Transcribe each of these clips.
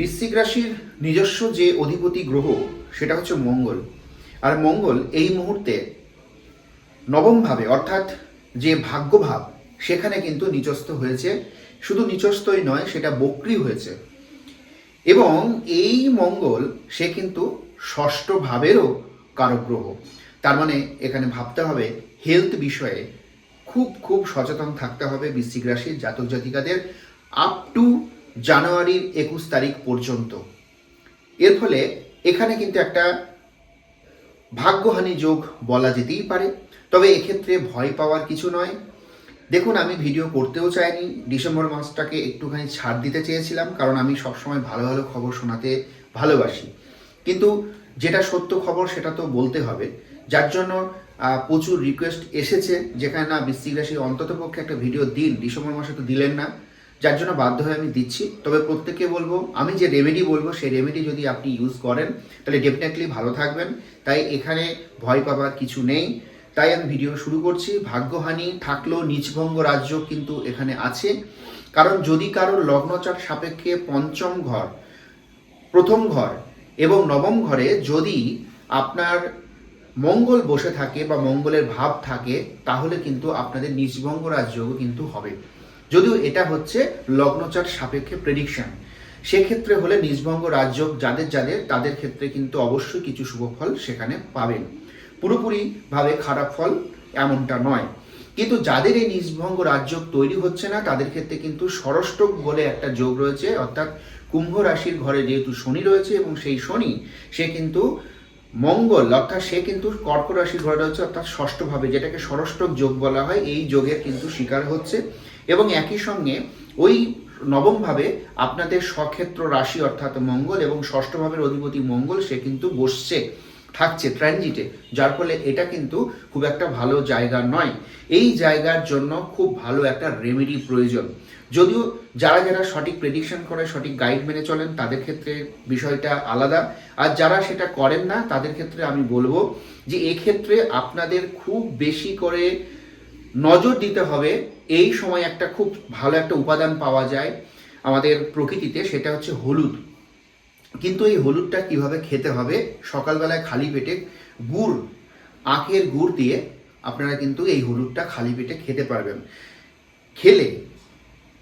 বৃশ্চিক রাশির নিজস্ব যে অধিপতি গ্রহ, সেটা হচ্ছে মঙ্গল। আর মঙ্গল এই মুহূর্তে নবমভাবে, অর্থাৎ যে ভাগ্যভাব, সেখানে কিন্তু নিচস্থ হয়েছে। শুধু নিচস্থই নয়, সেটা বক্রি হয়েছে। এবং এই মঙ্গল, সে কিন্তু ষষ্ঠ ভাবেরও কারক গ্রহ তার মানে এখানে ভাবতে হবে হেলথ বিষয়ে খুব খুব সচেতন থাকতে হবে বৃশ্চিক রাশির জাতক জাতিকাদের আপ টু জানুয়ারির একুশ তারিখ পর্যন্ত। এর ফলে এখানে কিন্তু একটা ভাগ্যহানি যোগ বলা যেতেই পারে। তবে এক্ষেত্রে ভয় পাওয়ার কিছু নয়। দেখুন, আমি ভিডিও করতেও চাইনি। ডিসেম্বর মাসটাকে একটুখানি ছাড় দিতে চেয়েছিলাম, কারণ আমি সবসময় ভালো ভালো খবর শোনাতে ভালোবাসি। কিন্তু যেটা সত্য খবর, সেটা তো বলতে হবে। যার জন্য প্রচুর রিকোয়েস্ট এসেছে, যেখানে না বৃশ্চিক রাশি অন্তত পক্ষে একটা ভিডিও দিন। ডিসেম্বর মাসে তো দিলেন না। যার জন্য বাধ্য হয়ে আমি দিচ্ছি। তবে প্রত্যেককে বলব, আমি যে রেমেডি বলব, সেই রেমেডি যদি আপনি ইউজ করেন, তাহলে ডেফিনেটলি ভালো থাকবেন। তাই এখানে ভয় পাবার কিছু নেই। তাই আমি ভিডিও শুরু করছি। ভাগ্যহানি থাকলেও নিচভঙ্গ রাজ্য কিন্তু এখানে আছে। কারণ যদি কারোর লগ্নচার সাপেক্ষে পঞ্চম ঘর, প্রথম ঘর এবং নবম ঘরে যদি আপনার মঙ্গল বসে থাকে বা মঙ্গলের ভাব থাকে, তাহলে কিন্তু আপনাদের নিজভঙ্গ রাজযোগও কিন্তু হবে। যদিও এটা হচ্ছে লগ্নচার সাপেক্ষে প্রেডিকশন সেক্ষেত্রে হলে নিজভঙ্গ রাজযোগ যাদের যাদের, তাদের ক্ষেত্রে কিন্তু অবশ্যই কিছু শুভ ফল সেখানে পাবেন। পুরোপুরিভাবে খারাপ ফল এমনটা নয়। কিন্তু যাদের এই নিজভঙ্গ রাজযোগ তৈরি হচ্ছে না, তাদের ক্ষেত্রে কিন্তু ষষ্ঠক বলে একটা যোগ রয়েছে, অর্থাৎ কুম্ভ রাশির ঘরে যেহেতু শনি রয়েছে এবং সেই শনি, সে কিন্তু মঙ্গল, অর্থাৎ সে কিন্তু কর্ক রাশির ঘরে রয়েছে, অর্থাৎ ষষ্ঠভাবে, যেটাকে ষষ্ঠক যোগ বলা হয়, এই যোগের কিন্তু শিকার হচ্ছে। এবং একই সঙ্গে ওই নবমভাবে আপনাদের স্বক্ষেত্র রাশি অর্থাৎ মঙ্গল এবং ষষ্ঠভাবের অধিপতি মঙ্গল, সে কিন্তু বসছে, থাকছে ট্রানজিটে যার ফলে এটা কিন্তু খুব একটা ভালো জায়গা নয়। এই জায়গার জন্য খুব ভালো একটা রেমেডি প্রয়োজন। যদিও যারা যারা সঠিক প্রেডিকশন করে, সঠিক গাইড মেনে চলেন, তাদের ক্ষেত্রে বিষয়টা আলাদা। আর যারা সেটা করেন না, তাদের ক্ষেত্রে আমি বলব যে এক্ষেত্রে আপনাদের খুব বেশি করে নজর দিতে হবে এই সময় একটা খুব ভালো একটা উপাদান পাওয়া যায় আমাদের প্রকৃতিতে, সেটা হচ্ছে হলুদ। কিন্তু এই হলুদটা কীভাবে খেতে হবে? সকালবেলায় খালি পেটে গুড়, আখের গুড় দিয়ে আপনারা কিন্তু এই হলুদটা খালি পেটে খেতে পারবেন। খেলে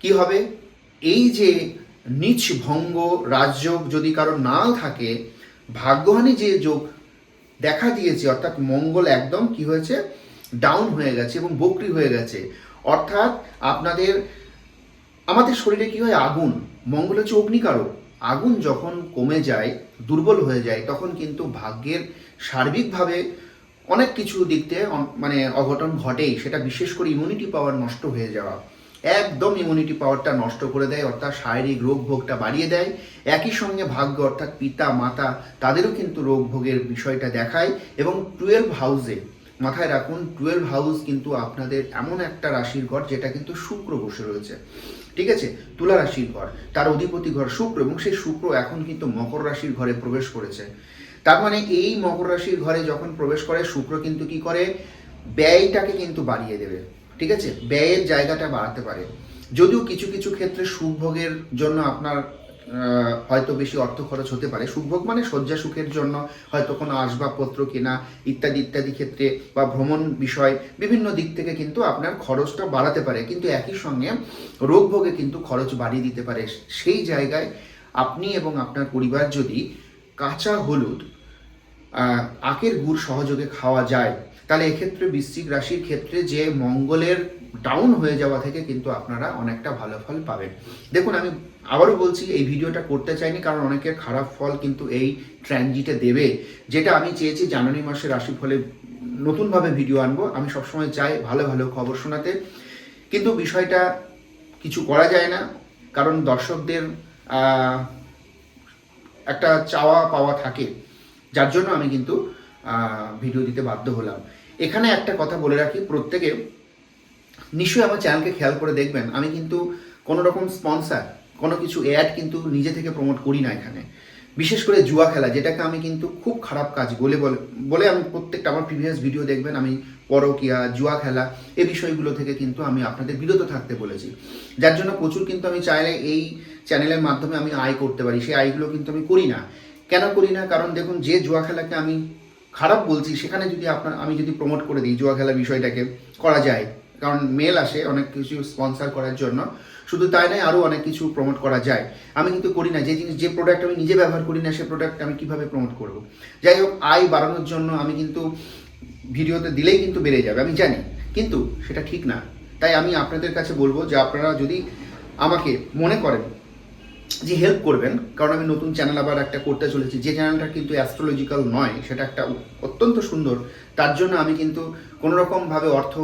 কি হবে? এই যে নিচ ভঙ্গ রাজযোগ যদি কারও না থাকে, ভাগ্যহানি যে যোগ দেখা দিয়েছে, অর্থাৎ মঙ্গল একদম কি হয়েছে? ডাউন হয়ে গেছে এবং বকরি হয়ে গেছে। অর্থাৎ আপনাদের, আমাদের শরীরে কি হয়? আগুন। মঙ্গল হচ্ছে অগ্নিকারক। আগুন যখন কমে যায়, দুর্বল হয়ে যায়, তখন কিন্তু ভাগ্যের সার্বিকভাবে অনেক কিছু দিক মানে অঘটন ঘটেই। সেটা বিশেষ করে ইমিউনিটি পাওয়ার নষ্ট হয়ে যাওয়া। একদম ইমিউনিটি পাওয়ারটা নষ্ট করে দেয়, অর্থাৎ শারীরিক রোগ ভোগটা বাড়িয়ে দেয়। একই সঙ্গে ভাগ্য, অর্থাৎ পিতা, মাতা, তাদেরও কিন্তু রোগ ভোগের বিষয়টা দেখায়। এবং টুয়েলভ হাউসে মাথায় রাখুন টুয়েলভ হাউস কিন্তু আপনাদের এমন একটা রাশির ঘর যেটা কিন্তু শুক্র বসে রয়েছে। ঠিক আছে? তুলা রাশির ঘর। তার অধিপতি ঘর শুক্র এবং সেই শুক্র এখন কিন্তু মকর রাশির ঘরে প্রবেশ করেছে। তার মানে এই মকর রাশির ঘরে যখন প্রবেশ করে, শুক্র কিন্তু কি করে? ব্যয়টাকে কিন্তু বাড়িয়ে দেবে। ঠিক আছে? ব্যয়ের জায়গাটা বাড়াতে পারে। যদিও কিছু কিছু ক্ষেত্রে সুখভোগের জন্য আপনার হয়তো বেশি অর্থ খরচ হতে পারে। সুখভোগ মানে শয্যা সুখের জন্য হয়তো কোনো আসবাবপত্র কেনা, ইত্যাদি ইত্যাদি ক্ষেত্রে বা ভ্রমণ বিষয় বিভিন্ন দিক থেকে কিন্তু আপনার খরচটা বাড়াতে পারে। কিন্তু একই সঙ্গে রোগ ভোগে কিন্তু খরচ বাড়িয়ে দিতে পারে। সেই জায়গায় আপনি এবং আপনার পরিবার যদি কাঁচা হলুদ আখের গুড় সহযোগে খাওয়া যায় তাহলে এক্ষেত্রে বৃশ্চিক রাশির ক্ষেত্রে যে মঙ্গলের ডাউন হয়ে যাওয়া থেকে কিন্তু আপনারা অনেকটা ভালো ফল পাবেন। দেখুন, আমি আবারও বলছি, এই ভিডিওটা করতে চাইনি কারণ অনেকের খারাপ ফল কিন্তু এই ট্রানজিটে দেবে। যেটা আমি চেয়েছি, জানুয়ারি মাসে রাশিফলে নতুনভাবে ভিডিও আনব। আমি সবসময় চাই ভালো ভালো খবর শোনাতে। কিন্তু বিষয়টা কিছু করা যায় না, কারণ দর্শকদের একটা চাওয়া পাওয়া থাকে। যার জন্য আমি কিন্তু ভিডিও দিতে বাধ্য হলাম। এখানে একটা কথা বলে রাখি, প্রত্যেকে নিশ্চয়ই আমার চ্যানেলকে খেয়াল করে দেখবেন, আমি কিন্তু কোনো রকম স্পন্সার কোনো কিছু অ্যাড কিন্তু নিজে থেকে প্রমোট করি না এখানে। বিশেষ করে জুয়া খেলা, যেটাকে আমি কিন্তু খুব খারাপ কাজ বলে বলে আমি প্রত্যেকটা আমার প্রিভিয়াস ভিডিও দেখবেন, আমি পরকিয়া, জুয়া খেলা এই বিষয়গুলো থেকে কিন্তু আমি আপনাদের বিরত থাকতে বলেছি। যার জন্য প্রচুর কিন্তু আমি চাইলে এই চ্যানেলের মাধ্যমে আমি আয় করতে পারি, সেই আয়গুলো কিন্তু আমি করি না। কেন করি না? কারণ দেখুন, যে জুয়া খেলাকে আমি খারাপ বলছি, সেখানে যদি আপনার, আমি যদি প্রমোট করে দিই, জুয়া খেলা বিষয়টাকে, করা যায়। কারণ মেল আসে, অনেক কিছু স্পন্সার করার জন্য। শুধু তাই নয়, আরও অনেক কিছু প্রমোট করা যায়। আমি কিন্তু করি না, যে জিনিস, যে প্রোডাক্ট আমি নিজে ব্যবহার করি না, সে প্রোডাক্ট আমি কীভাবে প্রমোট করব? যাই হোক, আয় বাড়ানোর জন্য আমি কিন্তু ভিডিওতে দিলেই কিন্তু বেড়ে যাবে, আমি জানি। কিন্তু সেটা ঠিক না। তাই আমি আপনাদের কাছে বলব যে আপনারা যদি আমাকে মনে করেন যে হেল্প করবেন, কারণ আমি নতুন চ্যানেল আবার একটা করতে চলেছি। যে চ্যানেলটা কিন্তু অ্যাস্ট্রোলজিক্যাল নয়, সেটা একটা অত্যন্ত সুন্দর। তার জন্য আমি কিন্তু কোনো রকমভাবে অর্থ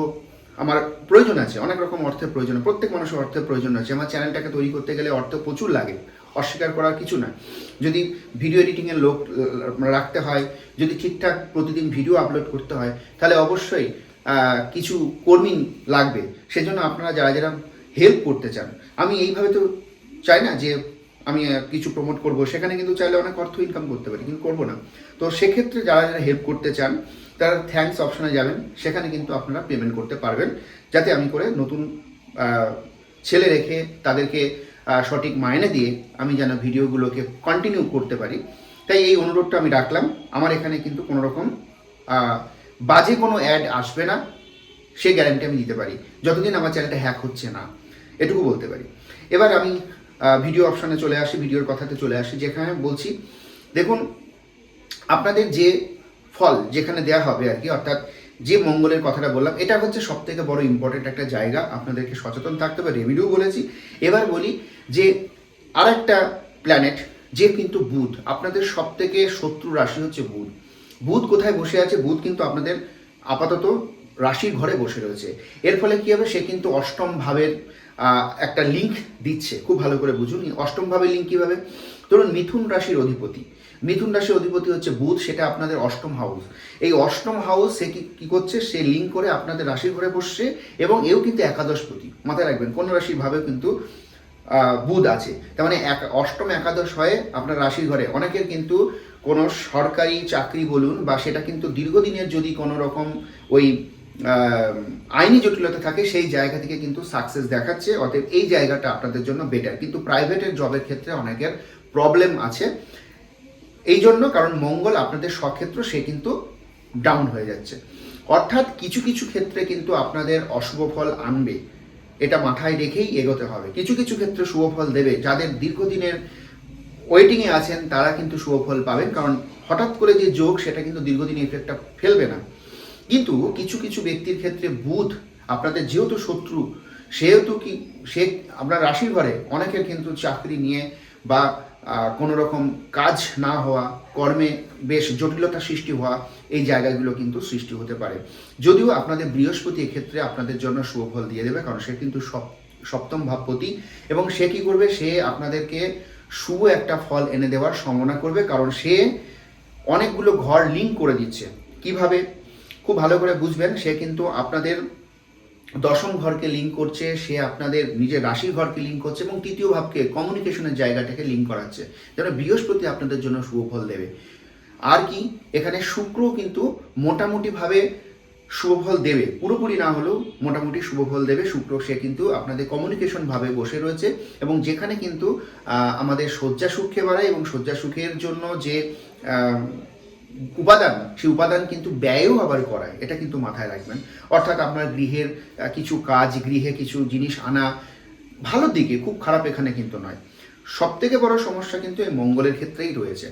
আমার প্রয়োজন আছে, অনেক রকম অর্থের প্রয়োজন, প্রত্যেক মানুষের অর্থের প্রয়োজন আছে। আমার চ্যানেলটাকে তৈরি করতে গেলে অর্থ প্রচুর লাগে, অস্বীকার করার কিছু না। যদি ভিডিও এডিটিংয়ের লোক রাখতে হয়, যদি ঠিকঠাক প্রতিদিন ভিডিও আপলোড করতে হয়, তাহলে অবশ্যই কিছু কর্মী লাগবে। সেজন্য আপনারা যারা যারা হেল্প করতে চান, আমি এইভাবে তো চাই না যে আমি কিছু প্রমোট করব। সেখানে কিন্তু চাইলে অনেক অর্থ ইনকাম করতে পারি, কিন্তু করব না। তো সেক্ষেত্রে যারা যারা হেল্প করতে চান, তারা থ্যাঙ্কস অপশনে যাবেন। সেখানে কিন্তু আপনারা পেমেন্ট করতে পারবেন, যাতে আমি করে নতুন ছেলে রেখে তাদেরকে সঠিক মাইনে দিয়ে আমি যেন ভিডিওগুলোকে কন্টিনিউ করতে পারি। তাই এই অনুরোধটা আমি রাখলাম। আমার এখানে কিন্তু কোনো রকম বাজে কোনো অ্যাড আসবে না। সে গ্যারান্টি আমি দিতে পারি। যতদিন আমার চ্যানেলটা হ্যাক হচ্ছে না। এটুকু বলতে পারি। এবার আমি ভিডিও অপশনে চলে আসি ভিডিওর কথাতে চলে আসি, যেখানে বলছি, দেখুন, আপনাদের যে ফল যেখানে দেয়া হবে আর কি, অর্থাৎ যে মঙ্গলের কথাটা বললাম, এটা হচ্ছে সব থেকে বড় ইম্পর্টেন্ট একটা জায়গা। আপনাদেরকে সচেতন থাকতে হবে রেভিডিও বলেছি। এবার বলি যে আর একটা প্ল্যানেট যে কিন্তু বুধ, আপনাদের সব থেকে শত্রু রাশি হচ্ছে বুধ। বুধ কোথায় বসে আছে? বুধ কিন্তু আপনাদের আপাতত রাশির ঘরে বসে রয়েছে। এর ফলে কি হবে? সে কিন্তু অষ্টম ভাবের একটা লিঙ্ক দিচ্ছে, খুব ভালো করে বুঝুন। অষ্টম ভাবের লিঙ্ক কীভাবে? ধরুন মিথুন রাশির অধিপতি। মিথুন রাশির অধিপতি হচ্ছে বুধ, সেটা আপনাদের অষ্টম হাউস এই অষ্টম হাউস সে কি করছে? সে লিঙ্ক করে আপনাদের রাশির ঘরে বসছে এবং এও কিন্তু একাদশপতি। মাথায় রাখবেন, কোন রাশির ভাবে কিন্তু বুধ আছে। তার মানে এক, অষ্টম একাদশ হয়ে আপনার রাশির ঘরে। অনেকের কিন্তু কোনো সরকারি চাকরি বলুন বা সেটা কিন্তু দীর্ঘদিনের যদি কোনো রকম ওই আইনি জটিলতা থাকে, সেই জায়গা থেকে কিন্তু সাকসেস দেখাচ্ছে। অতএব এই জায়গাটা আপনাদের জন্য বেটার কিন্তু প্রাইভেটের জবের ক্ষেত্রে অনেকের প্রবলেম আছে। এই জন্য কারণ মঙ্গল আপনাদের সক্ষেত্র, সে কিন্তু ডাউন হয়ে যাচ্ছে। অর্থাৎ কিছু কিছু ক্ষেত্রে কিন্তু আপনাদের অশুভ ফল আনবে। এটা মাথায় রেখেই এগোতে হবে। কিছু কিছু ক্ষেত্রে শুভ ফল দেবে। যাদের দীর্ঘদিনের ওয়েটিংয়ে আছেন, তারা কিন্তু শুভ ফল পাবেন। কারণ হঠাৎ করে যে যোগ, সেটা কিন্তু দীর্ঘদিন এফেক্টটা ফেলবে না। কিন্তু কিছু কিছু ব্যক্তির ক্ষেত্রে বুধ আপনাদের যেহেতু শত্রু, সেহেতু কি, সে আপনার রাশির ঘরে অনেকের কিন্তু চাকরি নিয়ে বা কোনো রকম কাজ না হওয়া, কর্মে বেশ জটিলতা সৃষ্টি হওয়া এই জায়গাগুলো কিন্তু সৃষ্টি হতে পারে। যদিও আপনাদের বৃহস্পতি এক্ষেত্রে আপনাদের জন্য শুভফল দিয়ে দেবে, কারণ সে কিন্তু সপ- সপ্তম ভাবপতি এবং সে কি করবে? সে আপনাদেরকে শুভ একটা ফল এনে দেওয়ার সম্ভাবনা করবে, কারণ সে অনেকগুলো ঘর লিঙ্ক করে দিচ্ছে। কীভাবে? খুব ভালো করে বুঝবেন, সে কিন্তু আপনাদের দশম ঘরকে লিঙ্ক করছে, সে আপনাদের নিজের রাশির ঘরকে লিঙ্ক করছে এবং তৃতীয় ভাবকে কমিউনিকেশনের জায়গাটাকে লিঙ্ক করাচ্ছে, যেন বৃহস্পতি আপনাদের জন্য শুভ ফল দেবে। আর কি, এখানে শুক্র কিন্তু মোটামুটিভাবে শুভফল দেবে, পুরোপুরি না হলেও মোটামুটি শুভফল দেবে, শুক্র সে কিন্তু আপনাদের কমিউনিকেশন ভাবে বসে রয়েছে এবং যেখানে কিন্তু আমাদের শয্যা সুখে বাড়ায় এবং শয্যা সুখের জন্য যে উপাদান, সেই উপাদান কিন্তু ব্যয়ও আবার করায়, এটা কিন্তু মাথায় রাখবেন। অর্থাৎ আপনার গৃহের কিছু কাজ, গৃহে কিছু জিনিস আনা ভালো দিকে, খুব খারাপ এখানে কিন্তু নয়। সব থেকে বড় সমস্যা কিন্তু এই মঙ্গলের ক্ষেত্রেই রয়েছে।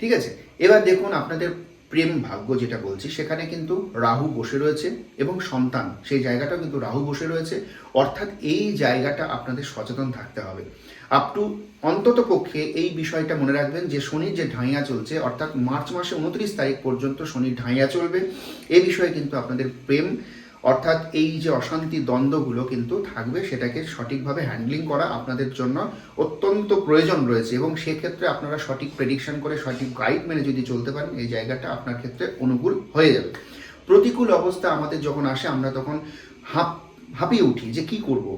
ঠিক আছে? এবার দেখুন আপনাদের প্রেম ভাগ্য যেটা বলছি, সেখানে কিন্তু রাহু বসে রয়েছে এবং সন্তান, সেই জায়গাটাও কিন্তু রাহু বসে রয়েছে। অর্থাৎ এই জায়গাটা আপনাদের সচেতন থাকতে হবে। আপ টু অন্তত পক্ষে এই বিষয়টা মনে রাখবেন যে শনির যে ঢাইয়া চলছে, অর্থাৎ মার্চ মাসে উনত্রিশ তারিখ পর্যন্ত শনির ঢাইয়া চলবে। এই বিষয়ে কিন্তু আপনাদের প্রেম, অর্থাৎ এই যে অশান্তি দ্বন্দ্বগুলো কিন্তু থাকবে, সেটাকে সঠিকভাবে হ্যান্ডলিং করা আপনাদের জন্য অত্যন্ত প্রয়োজন রয়েছে এবং সেক্ষেত্রে আপনারা সঠিক প্রেডিকশন করে সঠিক গাইড মেনে যদি চলতে পারেন, এই জায়গাটা আপনার ক্ষেত্রে অনুকূল হয়ে যাবে। প্রতিকূল অবস্থা আমাদের যখন আসে, আমরা তখন হাঁপ, হাঁপিয়ে উঠি যে কি করব?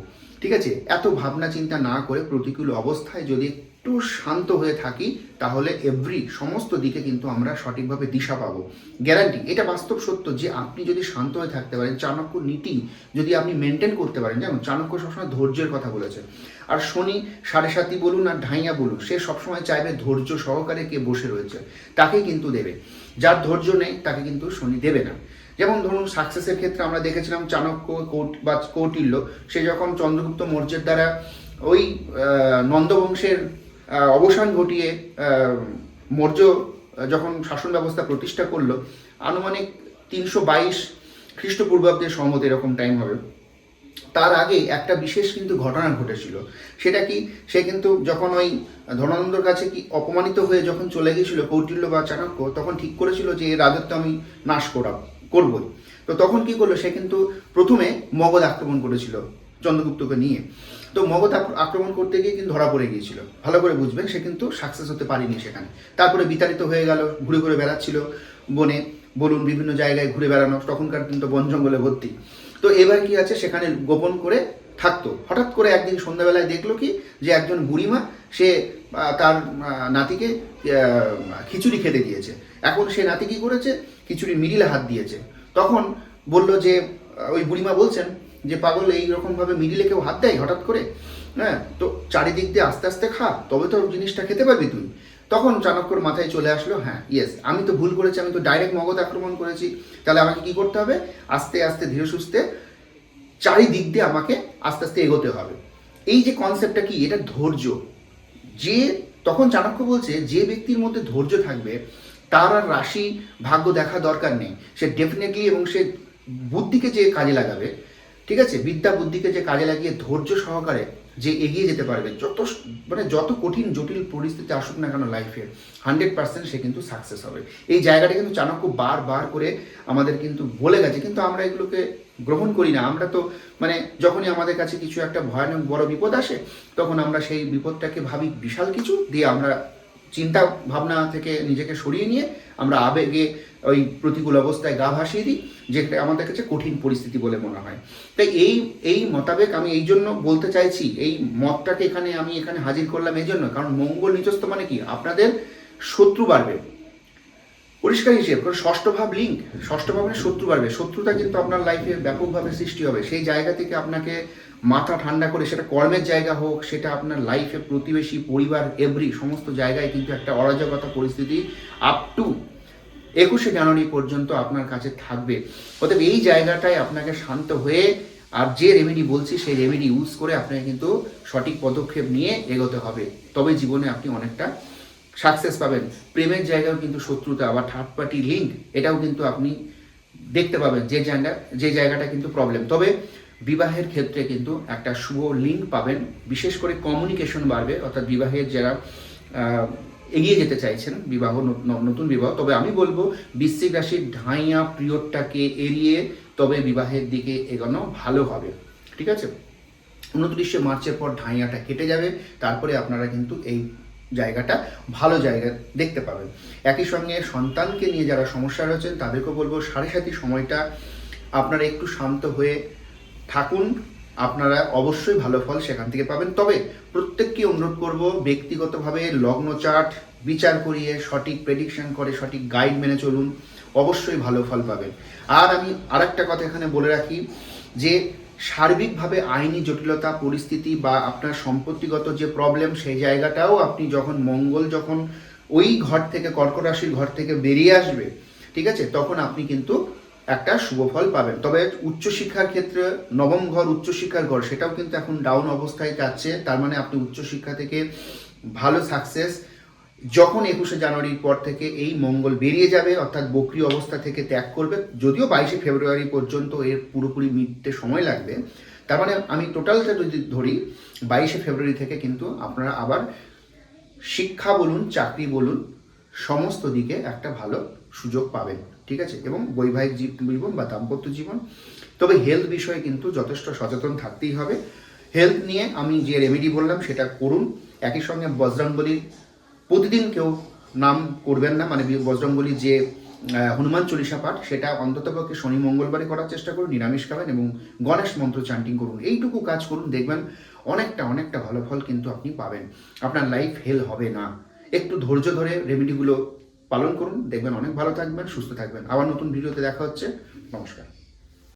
ঠিক আছে? এত ভাবনা চিন্তা না করে প্রতিকূল অবস্থায় যদি একটু শান্ত হয়ে থাকি, তাহলে এভরি সমস্ত দিকে কিন্তু আমরা সঠিকভাবে দিশা পাবো। গ্যারান্টি এটা বাস্তব সত্য যে আপনি যদি শান্ত হয়ে থাকতে পারেন, চাণক্য নীতি যদি আপনি মেনটেন করতে পারেন, যেমন চাণক্য সবসময় ধৈর্যের কথা বলেছে। আর শনি সাড়ে সাতি বলুন আর ঢাইয়া বলুন সে সবসময় চাইবে ধৈর্য সহকারে কে বসে রয়েছে তাকে কিন্তু দেবে। যার ধৈর্য নেই, তাকে কিন্তু শনি দেবে না। যেমন ধরুন সাকসেসের ক্ষেত্রে আমরা দেখেছিলাম চাণক্য বা কৌটিল্য, সে যখন চন্দ্রগুপ্ত মৌর্যের দ্বারা ওই নন্দবংশের অবসান ঘটিয়ে মৌর্য যখন শাসন ব্যবস্থা প্রতিষ্ঠা করল, আনুমানিক তিনশো বাইশ খ্রিস্টপূর্বাব্দের সম্মত এরকম টাইম হবে। তার আগে একটা বিশেষ কিন্তু ঘটনা ঘটেছিল। সেটা কি? সে কিন্তু যখন ওই ধনানন্দর কাছে কি অপমানিত হয়ে যখন চলে গিয়েছিল কৌটিল্য বা চাণক্য, তখন ঠিক করেছিল যে রাজত্ব আমি নাশ করা করবই। তো তখন কি করল? সে কিন্তু প্রথমে মগধ আক্রমণ করেছিল চন্দ্রগুপ্তকে নিয়ে। তো মগধ আক্রমণ করতে গিয়ে কিন্তু ধরা পড়ে গিয়েছিল। ভালো করে বুঝবেন সে কিন্তু সাকসেস হতে পারেনি সেখানে। তারপরে বিতাড়িত হয়ে গেল, ঘুরে ঘুরে বেড়াচ্ছিল বনে, বলুন বিভিন্ন জায়গায় ঘুরে বেড়ানো, তখনকার কিন্তু বন জঙ্গলে ভর্তি। তো এবার কি আছে? সেখানে গোপন করে থাকতো। হঠাৎ করে একদিন সন্ধ্যাবেলায় দেখল কি? যে একজন বুড়িমা, সে তার নাতিকে খিচুড়ি খেতে দিয়েছে। এখন সে নাতি কি করেছে? খিচুড়ি মিডিলে হাত দিয়েছে। তখন বলল যে ওই বুড়িমা বলছেন যে, পাগল, এই রকম ভাবে মিডিলে কেউ হাত দেয় হঠাৎ করে? হ্যাঁ তো চারিদিক দিয়ে আস্তে আস্তে খা, তবে তো জিনিসটা খেতে পারবি তুই। তখন চাণক্যর মাথায় চলে আসলো হ্যাঁ ইয়েস আমি তো ভুল করেছি, আমি তো ডাইরেক্ট মগধ আক্রমণ করেছি। তাহলে আমাকে কি করতে হবে? আস্তে আস্তে ধীরে সুস্থে চারিদিক দিয়ে আমাকে আস্তে আস্তে এগোতে হবে। এই যে কনসেপ্টটা কি? এটা ধৈর্য। যে, তখন চাণক্য বলছে, যে ব্যক্তির মধ্যে ধৈর্য থাকবে তার আর রাশি ভাগ্য দেখা দরকার নেই। সে ডেফিনেটলি এবং সে বুদ্ধিকে যে কাজে লাগাবে, ঠিক আছে? বিদ্যা বুদ্ধিকে যে কাজে লাগিয়ে ধৈর্য সহকারে যে এগিয়ে যেতে পারবে, যত মানে যত কঠিন, জটিল পরিস্থিতি আসুক না কেন লাইফে হান্ড্রেড পার্সেন্ট সে কিন্তু সাকসেস হবে। এই জায়গাটা কিন্তু চাণক্য বারবার করে আমাদের কিন্তু বলে গেছে, কিন্তু আমরা এগুলোকে গ্রহণ করি না। আমরা তো মানে যখনই আমাদের কাছে কিছু একটা ভয়ানক বড় বিপদ আসে, তখন আমরা সেই বিপদটাকে ভাবি বিশাল কিছু দিয়ে আমরা চিন্তা ভাবনা থেকে নিজেকে সরিয়ে নিয়ে আমরা আবেগে ওই প্রতিকূল অবস্থায় গা ভাসিয়ে দিই, যেটা আমাদের কাছে কঠিন পরিস্থিতি বলে মনে হয়। তাই এই এই মতাবেক আমি এই জন্য বলতে চাইছি, এই মতটাকে এখানে আমি এখানে হাজির করলাম এই জন্য। কারণ মঙ্গল নিজস্ব মানে কি? আপনাদের শত্রু বাড়বে। পরিষ্কার হিসেব ষষ্ঠ ভাব লিঙ্ক ষষ্ঠ ভাবে শত্রু বাড়বে। শত্রুতা কিন্তু আপনার লাইফে ব্যাপকভাবে সৃষ্টি হবে। সেই জায়গা থেকে আপনাকে মাথা ঠান্ডা করে সেটা কর্মের জায়গা হোক, সেটা আপনার লাইফে প্রতিবেশী, পরিবার এভরি সমস্ত জায়গায় কিন্তু একটা অরাজকতা পরিস্থিতি আপ টু একুশে জানুয়ারি পর্যন্ত আপনার কাছে থাকবে। অতএব এই জায়গাটায় আপনাকে শান্ত হয়ে আর যে রেমেডি বলছি, সেই রেমেডি ইউজ করে আপনাকে কিন্তু সঠিক পদক্ষেপ নিয়ে এগোতে হবে। তবে জীবনে আপনি অনেকটা সাকসেস পাবেন। প্রেমের জায়গাও কিন্তু শত্রুতা বা থার্ড পার্টি লিঙ্ক এটাও কিন্তু আপনি দেখতে পাবেন যে জায়গা, যে জায়গাটা কিন্তু প্রবলেম তবে বিবাহের ক্ষেত্রে কিন্তু একটা শুভ লিঙ্ক পাবেন। বিশেষ করে কমিউনিকেশন বাড়বে, অর্থাৎ বিবাহের যারা এগিয়ে যেতে চাইছেন, বিবাহ নতুন বিবাহ, তবে আমি বলব বৃশ্চিক রাশির ঢাইয়া পিরিয়ডটাকে এড়িয়ে তবে বিবাহের দিকে এগোনো ভালো হবে। ঠিক আছে? উনত্রিশে মার্চের পর ঢাইয়াটা কেটে যাবে, তারপরে আপনারা কিন্তু এই জায়গাটা ভালো জায়গা দেখতে পাবেন। একই সঙ্গে সন্তানকে নিয়ে যারা সমস্যা রয়েছেন, তাদেরকেও বলব সাড়ে সাথী সময়টা আপনারা একটু শান্ত হয়ে থাকুন, আপনারা অবশ্যই ভালো ফল সেখান থেকে পাবেন। তবে প্রত্যেককে অনুরোধ করব, ব্যক্তিগতভাবে লগ্ন চার্ট বিচার করিয়ে, সঠিক প্রেডিকশন করে, সঠিক গাইড মেনে চলুন, অবশ্যই ভালো ফল পাবেন। আর আমি আরেকটা কথা এখানে বলে রাখি, যে সার্বিকভাবে আইনি জটিলতা, পরিস্থিতি বা আপনার সম্পত্তিগত যে প্রবলেম সেই জায়গাটাও আপনি যখন মঙ্গল যখন ওই ঘর থেকে, কর্কট রাশির ঘর থেকে বেরিয়ে আসবে, ঠিক আছে? তখন আপনি কিন্তু একটা শুভ ফল পাবেন। তবে উচ্চশিক্ষার ক্ষেত্রে নবম ঘর, উচ্চশিক্ষার ঘর, সেটাও কিন্তু এখন ডাউন অবস্থায় যাচ্ছে। তার মানে আপনি উচ্চশিক্ষা থেকে ভালো সাকসেস যখন একুশে জানুয়ারির পর থেকে এই মঙ্গল বেরিয়ে যাবে, অর্থাৎ বকরি অবস্থা থেকে ত্যাগ করবে, যদিও বাইশে ফেব্রুয়ারি পর্যন্ত এর পুরোপুরি মিটতে সময় লাগবে। তার মানে আমি টোটালটা যদি ধরি, বাইশে ফেব্রুয়ারি থেকে কিন্তু আপনারা আবার শিক্ষা বলুন, চাকরি বলুন, সমস্ত দিকে একটা ভালো সুযোগ পাবেন। ঠিক আছে? এবং বৈবাহিক জীব- জীবন বা দাম্পত্য জীবন। তবে হেলথ বিষয়ে কিন্তু যথেষ্ট সচেতন থাকতেই হবে। হেলথ নিয়ে আমি যে রেমেডি বললাম, সেটা করুন। একই সঙ্গে বজরংবলীর প্রতিদিন কেউ নাম করবেন না। মানে বজরংবলীর যে হনুমান চল্লিশা পাঠ, সেটা অন্ততপক্ষে শনি মঙ্গলবারে করার চেষ্টা করুন, নিরামিষ খাবেন এবং গণেশ মন্ত্র চান্টিং করুন। এইটুকু কাজ করুন, দেখবেন অনেকটা অনেকটা ভালো ফল কিন্তু আপনি পাবেন। আপনার লাইফ হেল হবে না। একটু ধৈর্য ধরে রেমেডিগুলো পালন করুন দেখবেন অনেক ভালো থাকবেন সুস্থ থাকবেন। আবার নতুন ভিডিওতে দেখা হচ্ছে। নমস্কার।